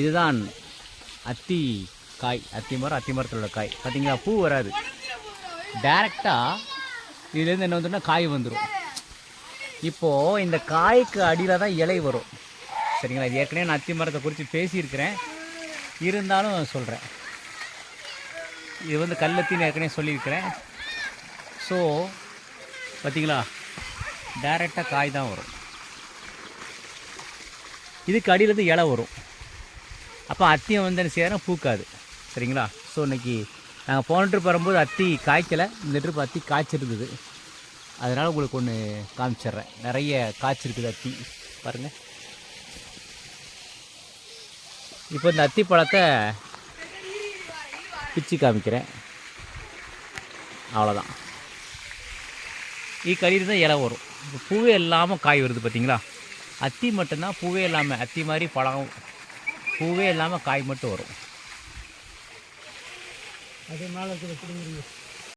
இதுதான் அத்தி காய் அத்தி மரம் அத்தி மரத்தில் உள்ள காய். பார்த்தீங்களா பூ வராது. டேரெக்டாக இதுலேருந்து என்ன வந்துன்னா காய் வந்துடும் இப்போது இந்த காய்க்கு அடியில் தான் இலை வரும். சரிங்களா? இது ஏற்கனவே நான் அத்தி மரத்தை குறித்து பேசியிருக்கிறேன். இருந்தாலும் சொல்கிறேன் இது வந்து கல்லத்தின்னு ஏற்கனவே சொல்லியிருக்கிறேன். ஸோ பார்த்தீங்களா டைரெக்டாக காய் தான் வரும். இதுக்கு அடியிலேருந்து இலை வரும். அப்போ அத்தியம் வந்து என்ன செய்யறோம் பூக்காது. சரிங்களா? ஸோ இன்னைக்கு நாங்கள் போன ட்ரிப் வரும்போது அத்தி காய்க்கலை. இந்த ட்ரிப் அத்தி காய்ச்சிருக்குது அதனால் உங்களுக்கு ஒன்று காமிச்சிடுறேன். நிறைய காய்ச்சிருக்குது அத்தி. பாருங்கள் இப்போ இந்த அத்தி பழத்தை பிச்சு காமிக்கிறேன். அவ்வளோதான் இ கறியில் தான் இலை வரும். இப்போ பூவே இல்லாமல் காய் வருது பார்த்தீங்களா அத்தி மட்டும்தான் பூவே இல்லாமல் அத்தி மாதிரி பழம் பூவே இல்லாமல் காய் மட்டும் வரும். அதே மேலே இருக்கிற பிடிங்கிறீங்க